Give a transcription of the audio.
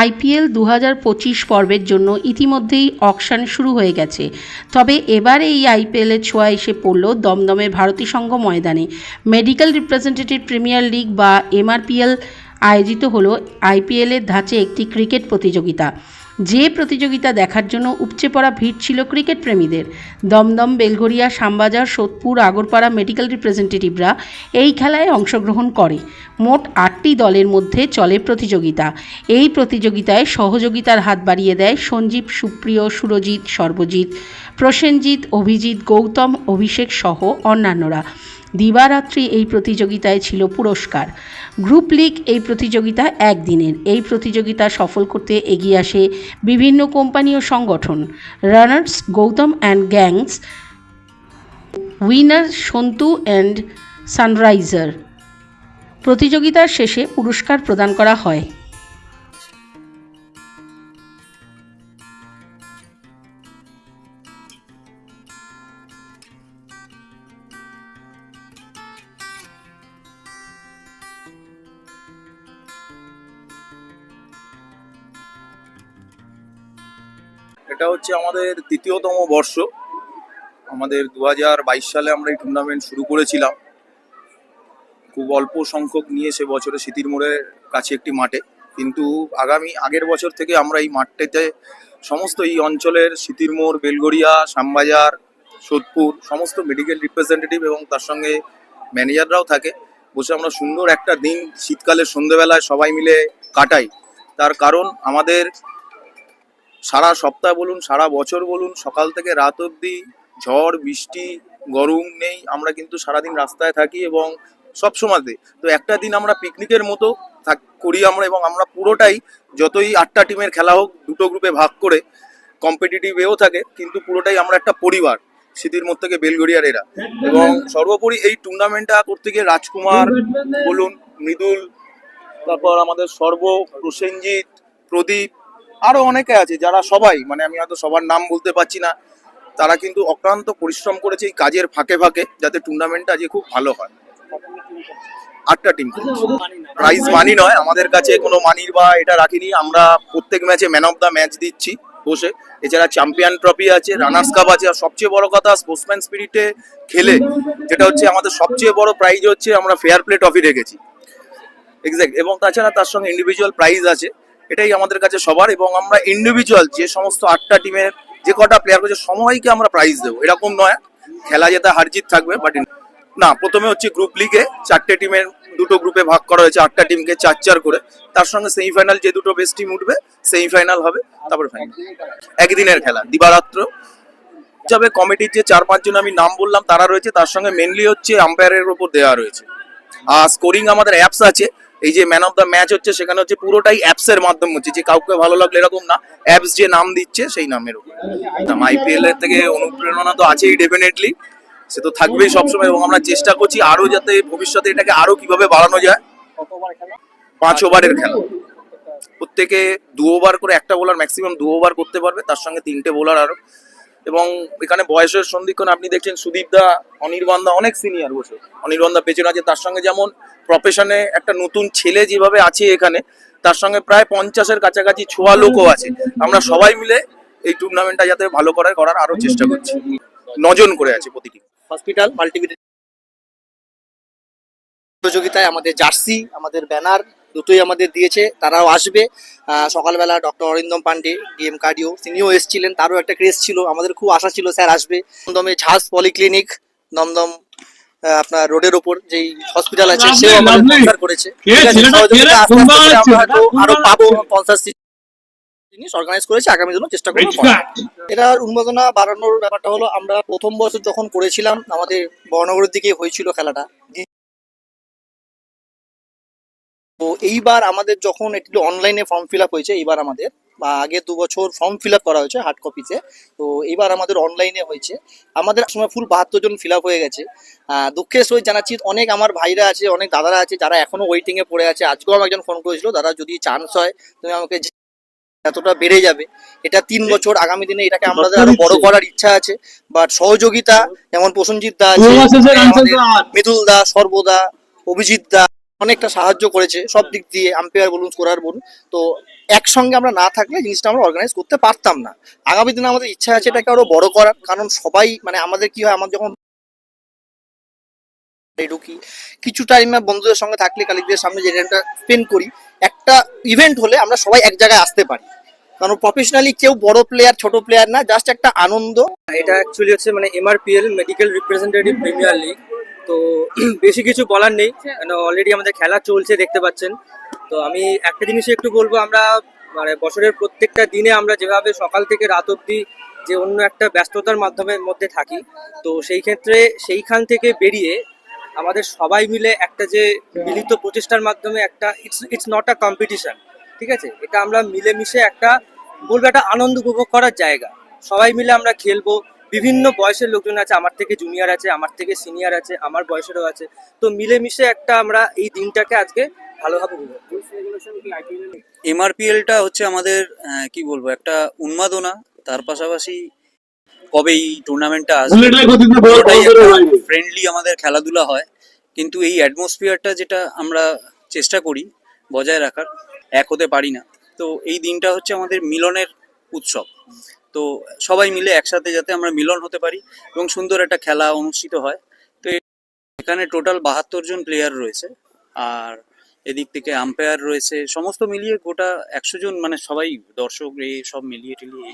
IPL দু হাজার পঁচিশ পর্বের জন্য ইতিমধ্যেই অকশান শুরু হয়ে গেছে। তবে এবার এই আইপিএলের ছোঁয়া এসে পড়ল দমদমের ভারতী সংঘ ময়দানে। মেডিকেল রিপ্রেজেন্টেটিভ প্রিমিয়ার লিগ বা এমআরপিএল আয়োজিত হলো আইপিএলের ধাঁচে একটি ক্রিকেট প্রতিযোগিতা। যে প্রতিযোগিতা দেখার জন্য উপচে পড়া ভিড় ছিল ক্রিকেট প্রেমীদের। দমদম বেলঘরিয়া শ্যামবাজার, সোদপুর, আগরপাড়া মেডিকেল রিপ্রেজেন্টেটিভরা এই খেলায় অংশগ্রহণ করে। মোট আটটি দলের মধ্যে চলে প্রতিযোগিতা। এই প্রতিযোগিতায় সহযোগিতার হাত বাড়িয়ে দেয় সঞ্জীব, সুপ্রিয়, সুরজিৎ, সর্বজিৎ, প্রসেনজিৎ, অভিজিৎ, গৌতম, অভিষেক সহ অন্যান্যরা। দিবারাত্রি এই প্রতিযোগিতায় ছিল পুরস্কার। গ্রুপ লিগ এই প্রতিযোগিতা একদিনের। এই প্রতিযোগিতা সফল করতে এগিয়ে আসে বিভিন্ন কোম্পানি ও সংগঠন। Runners Goutam and gangs, winner Santu and sunriser. প্রতিযোগিতার শেষে পুরস্কার প্রদান করা হয়। এটা হচ্ছে আমাদের তৃতীয়তম বর্ষ। আমাদের দু হাজার বাইশ সালে আমরা এই টুর্নামেন্ট শুরু করেছিলাম। খুব অল্প সংখ্যক নিয়ে সে বছরে স্মৃতির মোড়ের কাছে একটি মাঠে। কিন্তু আগামী আগের বছর থেকে আমরা এই মাঠটাতে সমস্ত এই অঞ্চলের স্মৃতির মোড়, বেলগড়িয়া, শ্যামবাজার, সোদপুর, সমস্ত মেডিকেল রিপ্রেজেন্টেটিভ এবং তার সঙ্গে ম্যানেজাররাও থাকে। বসে আমরা সুন্দর একটা দিন শীতকালের সন্ধেবেলায় সবাই মিলে কাটাই। তার কারণ আমাদের সারা সপ্তাহ বলুন, সারা বছর বলুন, সকাল থেকে রাত অবধি ঝড়, বৃষ্টি, গরম নেই। আমরা কিন্তু সারাদিন রাস্তায় থাকি এবং সব সময়তে। তো একটা দিন আমরা পিকনিকের মতো করি আমরা এবং আমরা পুরোটাই যতই আটটা টিমের খেলা হোক, দুটো গ্রুপে ভাগ করে কম্পিটিটিভ এও থাকে, কিন্তু পুরোটাই আমরা একটা পরিবার স্মৃতির মধ্যে থেকে বেলগড়িয়ার এরা। এবং সর্বোপরি এই টুর্নামেন্টটা করতে গিয়ে রাজকুমার বলুন, মৃদুল, তারপর আমাদের সর্ব প্রসেনজিৎ, প্রদীপ আরও অনেকে আছে যারা সবাই মানে আমি হয়তো সবার নাম বলতে পারছি না, তারা কিন্তু অক্লান্ত পরিশ্রম করেছে এই কাজের ফাঁকে ফাঁকে, যাতে টুর্নামেন্টটা আজকে খুব ভালো হয়। আটটা টিম প্রাইজ মানি নয়, আমাদের কাছে কোনো মানির বা এটা রাখিনি। আমরা প্রত্যেক ম্যাচে ম্যান অফ দ্য ম্যাচ দিচ্ছি বসে। এছাড়া চ্যাম্পিয়ন ট্রফি আছে রানার্স কাপ আছে, আর সবচেয়ে বড় কথা স্পোর্টসম্যান স্পিরিটে খেলে, যেটা হচ্ছে আমাদের সবচেয়ে বড় প্রাইজ হচ্ছে আমরা ফেয়ার প্লে ট্রফি রেখেছি। এক্স্যাক্ট এবং তাছাড়া তার সঙ্গে ইন্ডিভিজুয়াল প্রাইজ আছে। এটাই আমাদের কাছে সবার এবং আমরা ইন্ডিভিজুয়াল যে সমস্ত আটটা টিমের যে কটা প্লেয়ার রয়েছে, সবাইকে আমরা প্রাইজ দেবো। এরকম নয়, খেলা যেতে হারজিত থাকবে বাট না, প্রথমে হচ্ছে গ্রুপ লিগে চারটে টিমের দুটো গ্রুপে ভাগ করা হয়েছে, আটটা টিমকে চার চার করে। তার সঙ্গে সেমিফাইনাল যে দুটো বেস্ট টিম উঠবে সেমিফাইনাল হবে, তারপরে ফাইনাল একদিনের খেলা, দিবারাত্র। হিসাবে কমিটির যে চার পাঁচজন আমি নাম বললাম, তারা রয়েছে, তার সঙ্গে মেনলি হচ্ছে আম্পায়ারের উপর দেওয়া রয়েছে। আর স্কোরিং আমাদের অ্যাপস আছে এই যে ম্যান অফ দ্য ম্যাচ হচ্ছে, সেখানে হচ্ছে পুরোটাই অ্যাপস এর মাধ্যমে হচ্ছে, যে কাউকে ভালো লাগল এরকম না অ্যাপস যে নাম দিচ্ছে সেই নামের উপর। আইপিএল এর থেকে অনুপ্রেরণা তো আছেই ডেফিনেটলি সে তো থাকবেই সবসময় এবং আমরা চেষ্টা করছি আরও যাতে ভবিষ্যতে এটাকে আরও কীভাবে বাড়ানো যায়। পাঁচ ওভারের খেলা। প্রত্যেকে দু ওভার করে একটা বোলার ম্যাক্সিমাম দু ওভার করতে পারবে, তার সঙ্গে তিনটে বোলার আরও এবং এখানে বয়সের সন্ধিক্ষণ আপনি দেখছেন সুদীপ দা অনির্বাণ দা অনেক সিনিয়র বসে। অনির্বাণ দা পেছনে আছে, তার সঙ্গে যেমন প্রফেশনে একটা নতুন ছেলে যেভাবে আছে এখানে, তার সঙ্গে প্রায় পঞ্চাশের কাছাকাছি ছোয়া লোকও আছে। আমরা সবাই মিলে এই টুর্নামেন্টটা যাতে ভালো করার করার আরও চেষ্টা করছি। নজন করে আছে প্রতিটি। হসপিটাল মাল্টিমিডিয়া প্রতিযোগিতায় আমাদের জার্সি আমাদের ব্যানার দুটোই আমাদের দিয়েছে তারাও আসবে। সকালবেলা doctor Arindam Pande D M cardio তিনিও এসেছিলেন তারও একটা ক্রেজ ছিল আমাদের খুব আশা ছিল স্যার আসবে। দমদমে ঝাঁস পলিক্লিনিক দমদম আপনার রোডের ওপর যেই হসপিটাল আছে সেও আমাদের করেছে। আরও পাবো পঞ্চাশ জিনিস অর্গানাইজ করেছে আগামী চেষ্টা করব। এটার উন্মাদনা বাড়ানোর ব্যাপারটা হলো আমরা প্রথম বছর যখন করেছিলাম আমাদের বর্ণগরের দিকে হয়েছিল খেলাটা। তো এইবার আমাদের যখন একটু অনলাইনে ফর্ম ফিল আপ হয়েছে এইবার আমাদের বা আগে দু বছর ফর্ম ফিল আপ করা হয়েছে হার্ড কপিতে তো এইবার আমাদের অনলাইনে হয়েছে। আমাদের সময় ফুল বাহাত্তর জন ফিল আপ হয়ে গেছে। দুঃখের সহিত জানাচ্ছি অনেক আমার ভাইরা আছে অনেক দাদারা আছে যারা এখনও ওয়েটিংয়ে পড়ে আছে। আজকেও আমার একজন ফোন করেছিল দাদা যদি চান্স হয় তুমি আমাকে এতটা বেড়ে যাবে এটা তিন বছর আগামী দিনে এটাকে আমাদের আরও বড় করার ইচ্ছা আছে বাট সহযোগিতা যেমন প্রসেনজিৎ দা আছে। মৃদুল দা সর্বদা অভিজিৎ দা অনেকটা সাহায্য করেছে, সব দিক দিয়ে আম্পায়ার বলুন স্কোরার বলুন। তো একসঙ্গে আমরা না থাকলে জিনিসটা আমরা অর্গানাইজ করতে পারতাম না। আগামী দিনে আমাদের ইচ্ছা আছে এটাকে আরও বড় করার, কারণ সবাই মানে আমাদের কি হয় আমার যখন ঢুকি কিছু টাইম বন্ধুদের সঙ্গে থাকলে কালিকদের সামনে যে টাইমটা স্পেন্ড করি, একটা ইভেন্ট হলে আমরা সবাই এক জায়গায় আসতে পারি। কারণ প্রফেশনালি কেউ বড় প্লেয়ার ছোট প্লেয়ার না জাস্ট একটা আনন্দ। এটা অ্যাকচুয়ালি হচ্ছে মানে M R P L medical representative premier league তো বেশি কিছু বলার নেই। কেন অলরেডি আমাদের খেলা চলছে দেখতে পাচ্ছেন। তো আমি একটা জিনিসই একটু বলব আমরা মানে বছরের প্রত্যেকটা দিনে আমরা যেভাবে সকাল থেকে রাত অবধি যে অন্য একটা ব্যস্ততার মাধ্যমে মধ্যে থাকি তো সেই ক্ষেত্রে সেইখান থেকে বেরিয়ে আমাদের সবাই মিলে একটা যে মিলিত প্রচেষ্টার মাধ্যমে একটা it's it's not a competition ঠিক আছে? এটা আমরা মিলেমিশে একটা বলব একটা আনন্দ উপভোগ করার জায়গা। সবাই মিলে আমরা খেলব বিভিন্ন বয়সের লোকজন আছে আমার থেকে জুনিয়র আছে আমার থেকে সিনিয়র আছে আমার বয়সেরও আছে। তো মিলেমিশে একটা আমরা এই দিনটাকে আজকে ভালোভাবে। এমআরপিএলটা হচ্ছে আমাদের আহ, কি বলব একটা উন্মাদনা। তার পাশাপাশি কবে এই টুর্নামেন্টটা আসবে ফ্রেন্ডলি আমাদের খেলাধুলা হয়। কিন্তু এই অ্যাটমসফিয়ারটা যেটা আমরা চেষ্টা করি বজায় রাখার এক হতে পারি না। তো এই দিনটা হচ্ছে আমাদের মিলনের উৎসব। তো সবাই মিলে একসাথে যাতে আমরা মিলন হতে পারি এবং সুন্দর একটা খেলা অনুষ্ঠিত হয়। তো এখানে টোটাল বাহাত্তর জন প্লেয়ার রয়েছে আর এদিক থেকে আম্পায়ার রয়েছে, সমস্ত মিলিয়ে গোটা একশো জন মানে সবাই দর্শক, এই সব মিলিয়ে টিলিয়ে